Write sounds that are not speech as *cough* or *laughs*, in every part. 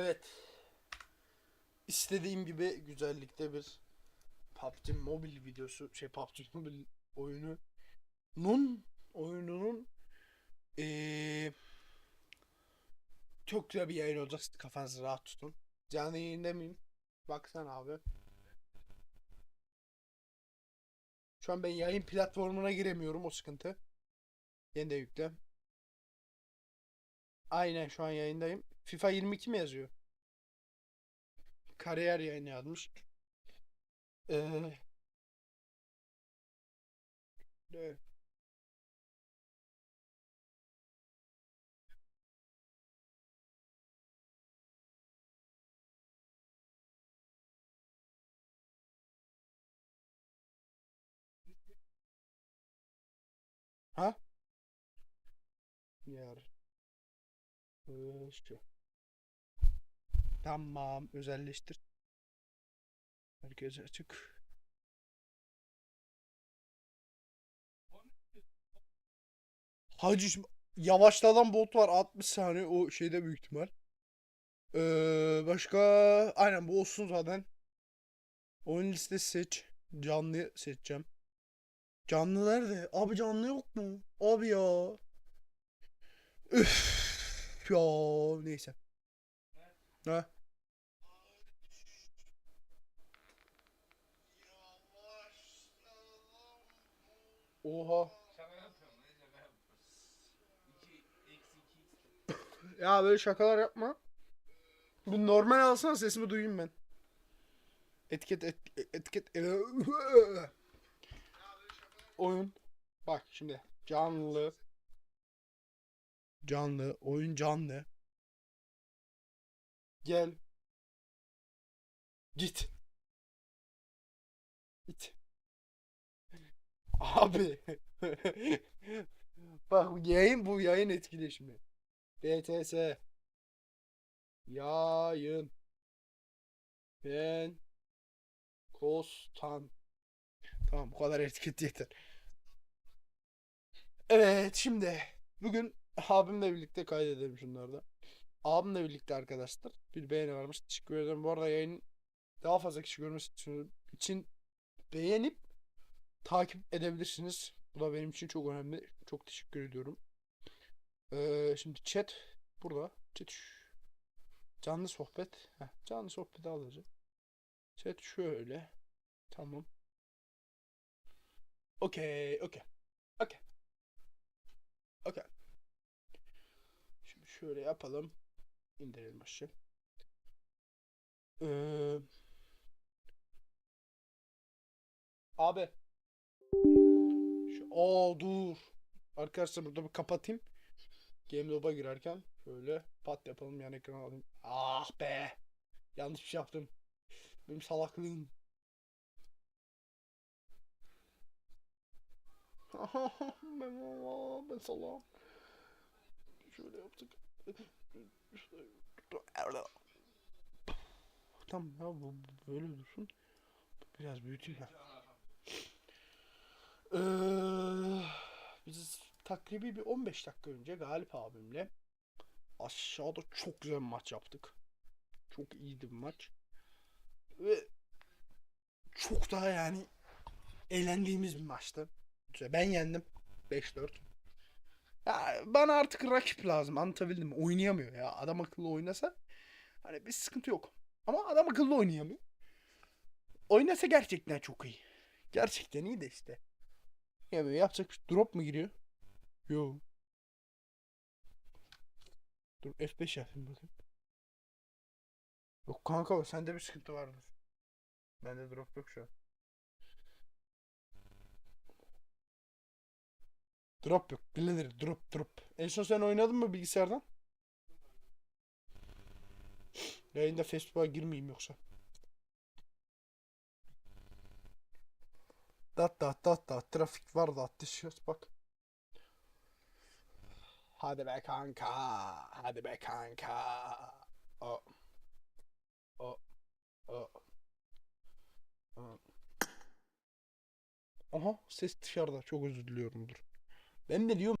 Evet. İstediğim gibi güzellikte bir PUBG Mobile videosu, şey PUBG *laughs* Mobile oyunu nun oyununun eee çok güzel bir yayın olacak. Kafanızı rahat tutun. Canlı yayında mıyım? Baksana abi. Şu an ben yayın platformuna giremiyorum o sıkıntı. Yeni de yükle. Aynen şu an yayındayım. FIFA 22 mi yazıyor? Kariyer yayını yazmış. Ee, evet. Ha? Yar. Ee, şu. Tamam, özelleştir. Herkese açık. Hacı yavaşlanan bot var 60 saniye o şeyde büyük ihtimal. Ee, başka aynen bu olsun zaten. Oyun listesi seç. Canlı seçeceğim. Canlı nerede? Abi canlı yok mu? Abi ya. Üf ya neyse. Ha. Oha. Şaka yapıyorum ne şaka yapıyorum. 2 eksi 2 Ya böyle şakalar yapma. Bu normal alsana sesimi duyayım ben. Etiket et, etiket oyun. Bak şimdi canlı canlı oyun canlı. Gel. Git. Git. *laughs* Abi. *laughs* Bak yayın bu yayın etkileşimi. BTS. Yayın. Ben. Kostan. Tamam bu kadar etiket yeter. Evet şimdi bugün abimle birlikte kaydedelim şunları da. Abimle birlikte arkadaşlar bir beğeni varmış. Teşekkür ederim. Bu arada yayın daha fazla kişi görmesi için, beğenip takip edebilirsiniz. Bu da benim için çok önemli. Çok teşekkür ediyorum. Ee, şimdi chat burada. Chat canlı sohbet. Heh, canlı sohbeti alacağım. Chat şöyle. Tamam. Okey, okey. Okey. Okey. Şimdi şöyle yapalım. İndirelim aşağı. Ee, abi. Şu, aa dur. Arkadaşlar burada bir kapatayım. Game Love'a girerken şöyle pat yapalım yan ekran alayım. Ah be. Yanlış bir şey yaptım. Benim salaklığım. *laughs* ben, ben salam. Şöyle yaptık. Tamam ya bu böyle dursun. Biraz büyüteyim. Ee, biz takribi bir 15 dakika önce Galip abimle aşağıda çok güzel maç yaptık. Çok iyiydi bir maç. Ve çok daha yani eğlendiğimiz bir maçtı. Ben yendim. 5-4. Ya bana artık rakip lazım. Anlatabildim mi? Oynayamıyor ya. Adam akıllı oynasa hani bir sıkıntı yok. Ama adam akıllı oynayamıyor. Oynasa gerçekten çok iyi. Gerçekten iyi de işte. Ya böyle yapacak bir şey- drop mu giriyor? Yo. Dur F5 yapayım bakayım. Yok kanka sende bir sıkıntı vardır. Bende drop yok şu an. Drop yok. Bilinir drop drop. En son sen oynadın mı bilgisayardan? Yayında Facebook'a girmeyeyim yoksa. Dat dat dat dat trafik var da atışıyoruz bak. Hadi be kanka. Hadi be kanka. O. O. O. O. Aha ses dışarıda. Çok özür diliyorumdur. Ben de diyorum.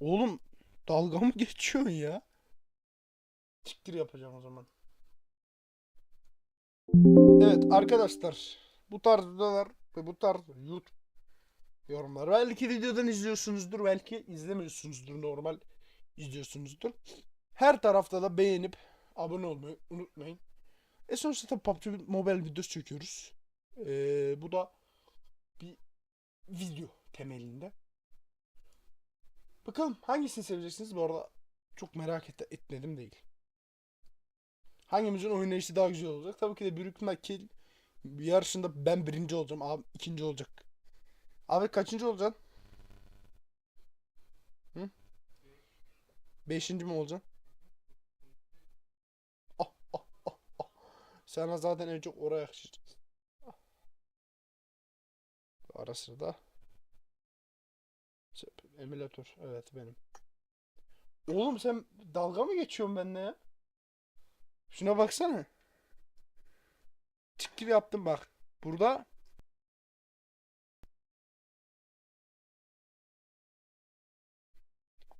Oğlum dalga mı geçiyorsun ya? Siktir yapacağım o zaman. Evet arkadaşlar bu tarz videolar ve bu tarz YouTube yorumlar. Belki videodan izliyorsunuzdur, belki izlemiyorsunuzdur, normal izliyorsunuzdur. Her tarafta da beğenip abone olmayı unutmayın. E sonuçta tabii PUBG Mobile videosu çekiyoruz. Ee, bu da bir video temelinde. Bakalım hangisini seveceksiniz? Bu arada çok merak et etmedim değil. Hangimizin oynayışı daha güzel olacak? Tabii ki de ihtimal kill yarışında ben birinci olacağım. Abi ikinci olacak. Abi kaçıncı olacaksın? Hı? Beşinci mi olacaksın? Ah, ah, ah, ah. Sana zaten en çok oraya yakışacak. Ah. Ara sırada. Emülatör. Evet benim. Oğlum sen dalga mı geçiyorsun benimle ya? Şuna baksana. Çık gibi yaptım bak. Burada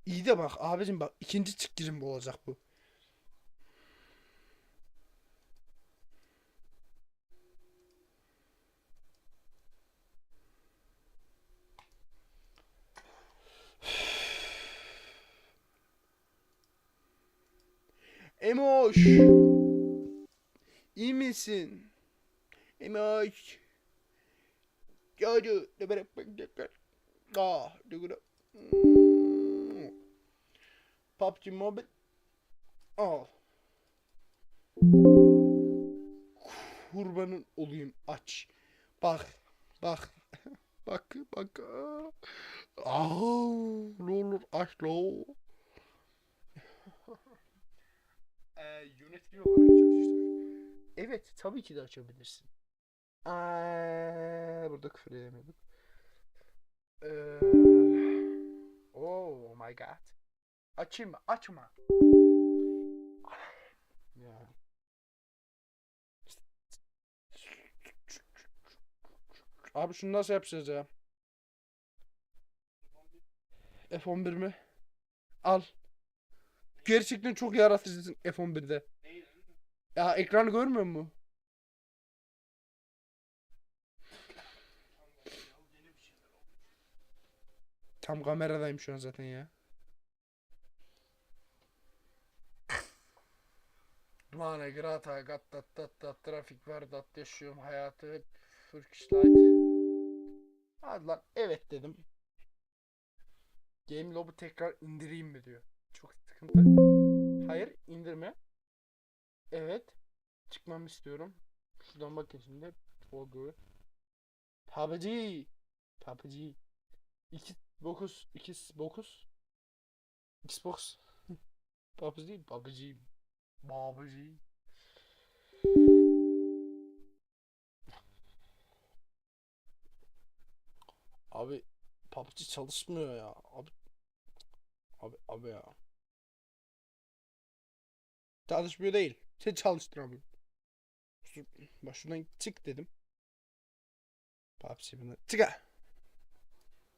İyi de bak abicim bak ikinci çık girim bu olacak bu. Emoş. İyi misin? Ne bak bak. Ah, ne kadar. PUBG Mobile. Al. Kurbanın olayım aç. Bak. Bak. *laughs* bak bak. Aa, ne olur aç lo. Ee, yönetmen olarak çalıştım. Evet tabii ki de açabilirsin. Aa, burada küfür edemiyorduk. Ee, oh my god. Açayım mı? Açma. Ya. Abi şunu nasıl yapacağız ya? F11 mi? Al. Gerçekten çok yaratıcısın F11'de. Ya ekranı görmüyor musun? Tam kameradayım şu an zaten ya. Mane, grata, gattat, tat, tat, trafik var, dat, yaşıyorum hayatı, hep Light. Hadi lan, evet dedim. Game Lob'u tekrar indireyim mi diyor. Çok sıkıntı. Hayır, indirme. Evet. Çıkmamı istiyorum. Şuradan bakın şimdi. Fog'u. PUBG. PUBG. 2 9 2 9 Xbox. *laughs* PUBG değil, PUBG. PUBG. Abi PUBG çalışmıyor ya. Abi abi abi ya. Çalışmıyor değil. Şu- Bak şuradan çık dedim. PUBG buna. Çık.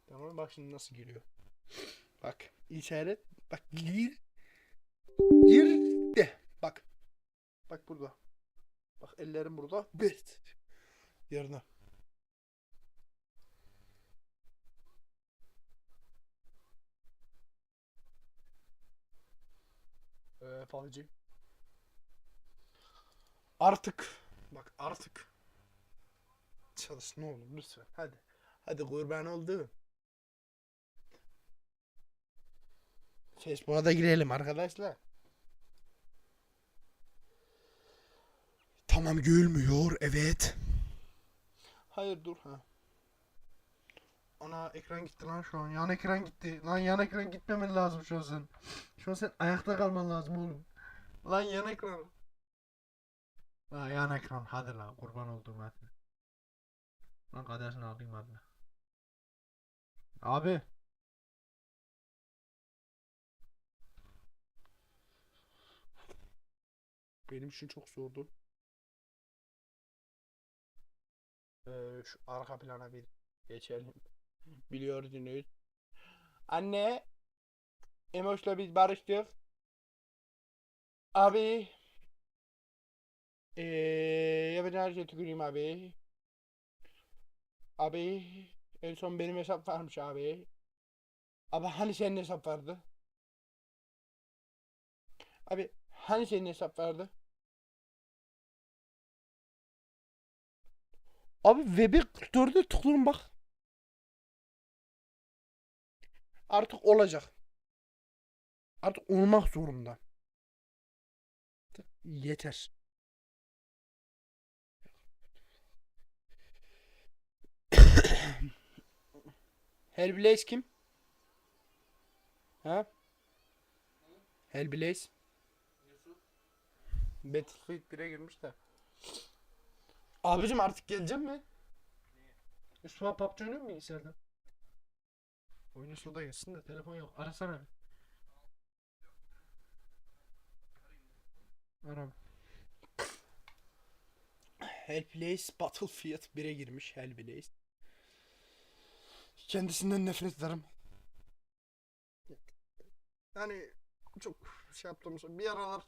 Tamam bak şimdi nasıl giriyor. Bak işaret. Bak gir. Gir de. Bak. Bak burada. Bak ellerim burada. Bet. Yerine. Ee, falcı. Artık. Bak artık. Çalış ne olur lütfen. Hadi. Hadi kurban oldu. Facebook'a da girelim arkadaşlar. Tamam gülmüyor evet. Hayır dur ha. Ana ekran gitti lan şu an. Yan ekran gitti. Lan yan ekran gitmemen lazım şu an sen. Şu an sen ayakta kalman lazım oğlum. Lan yan ekran. Lan yan ekran hadi lan kurban olduğum hadi. Lan kadersini alayım hadi. Abi. Benim için çok zordu. Ee, şu arka plana bir geçelim. *laughs* Biliyordunuz. Anne. Emoş'la biz barıştık. Abi. Eee yapacağın her şeyi tüküreyim abi. Abi. En son benim hesap varmış abi. Abi hani senin hesap vardı? Abi hani senin hesap vardı? Abi Web'e 44'e tıklıyorum bak. Artık olacak. Artık olmak zorunda. Yeter. *coughs* Hellblaze kim? Ha? Hellblaze. Battlefield 1'e girmiş de. Abicim artık gelecek mi? Yusuf'a PUBG oynuyor mu bilgisayarda? Oyunu da gelsin de telefon yok. Arasana. Aram. Hellblaze Battlefield 1'e girmiş Hellblaze. Kendisinden nefret ederim. Yani çok şey yaptığımız bir aralar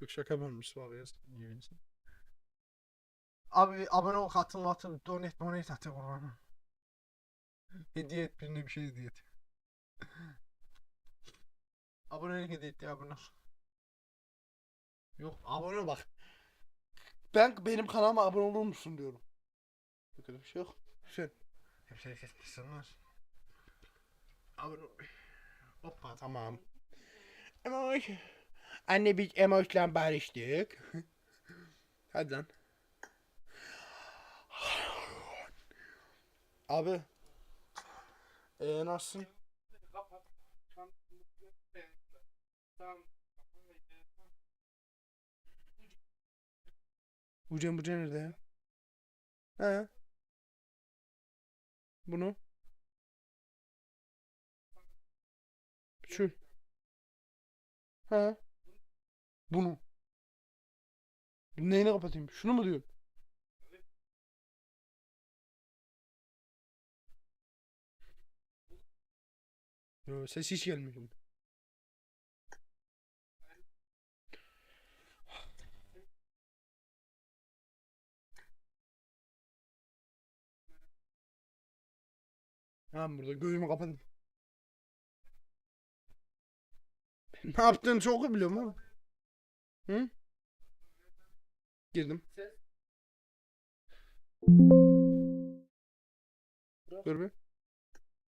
Yok şaka yapmış abi ya. Abi abone ol katıl atıl donate donate at bana. Hediye et birine bir şey hediye et. Abonelik hediye et ya abone. Yok abone bak. Ben benim kanalıma abone olur musun diyorum. Yok öyle bir şey yok. Sen. Hep şey kesmişsinler. Abone. Hoppa tamam. Emoş. Anne biz Emoş'la barıştık. *laughs* Hadi lan. Abi. Eee nasılsın? Bucan bucan nerede ya? He. Bunu. Şu. He. Bunu. Neyine kapatayım? Şunu mu diyorsun? Yo, ses hiç gelmiyor. Tamam burada gözümü kapadım. *laughs* ne yaptığını çok iyi biliyorum ama. Hı? Girdim. Ses. Dur bir.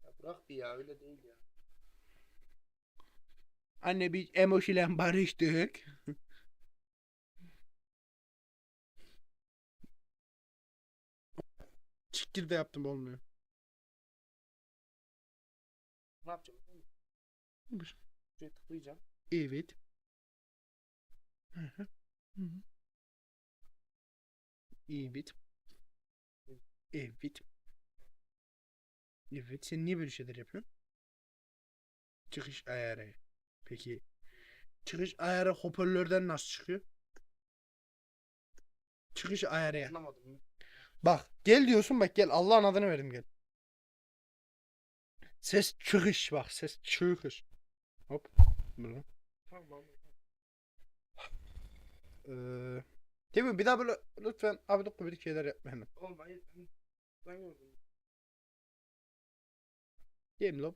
Ya bırak bir ya öyle değil ya. Anne biz Emoş ile barıştık. Çikir de yaptım olmuyor. Ne yapacağım? Şuraya tıklayacağım. Evet. Hı hı. Hı hı. Evet. Evet. Evet. Sen niye böyle şeyler yapıyorsun? Çıkış ayarı. Peki. Çıkış ayarı hoparlörden nasıl çıkıyor? Çıkış ayarı ya. Anlamadım. Bak gel diyorsun bak gel Allah'ın adını verdim gel. Ses çıkış bak ses çıkış. Hop. Bunu. Tamam. Ee, değil mi? Bir daha böyle lütfen abidik gubidik şeyler yapma hemen. Oğlum hayır. Ben, gördüm. Yemin lan.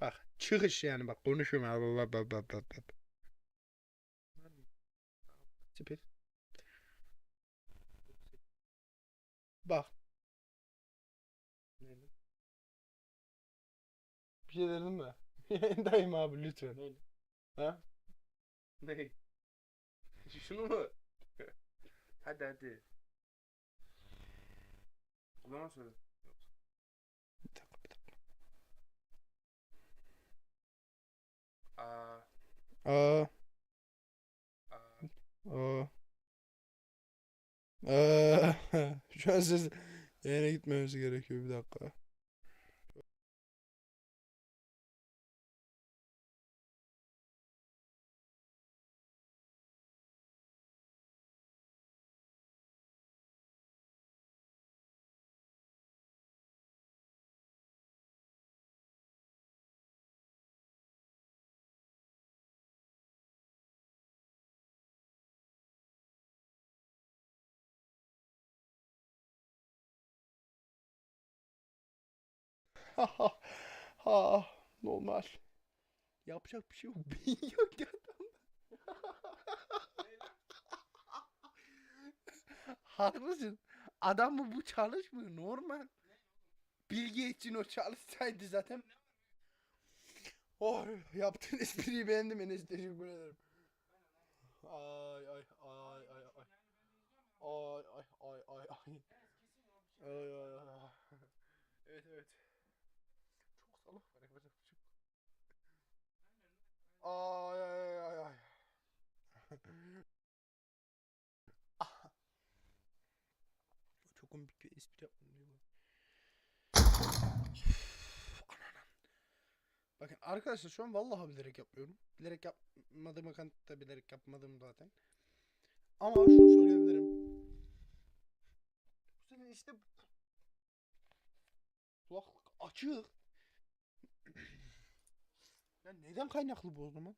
Bak çıkış yani bak konuşuyorum. Süper. Bak bir şey dedim mi? *laughs* Dayım abi lütfen. Neydi? Ha? Ne? Şunu mu? *laughs* hadi hadi. Zaman söyle. Bir dakika bir dakika. Aa, aa. aa. *laughs* Aa. Şu an ses yere gitmemesi gerekiyor bir dakika. *laughs* ha, normal. Yapacak bir şey yok. Beyin *laughs* yok ya. *laughs* Haklısın. Adam mı bu çalışmıyor normal. Bilgi için o çalışsaydı zaten. Oh yaptığın espriyi beğendim Enes teşekkür ederim. Ay ay ay ay. Ay ay ay ay ay. Ay ay ay. ay. Evet evet. Çok salak var yapacak bir şey yok. Ay ay ay ay. Ah. Çok komik bir espri yaptım diyor. Bakın arkadaşlar şu an vallahi bilerek yapmıyorum. Bilerek yapmadığımı kanıtta bilerek yapmadım zaten. Ama şunu söyleyebilirim. Bu sene işte kulaklık açık. Ya neden kaynaklı bu o zaman?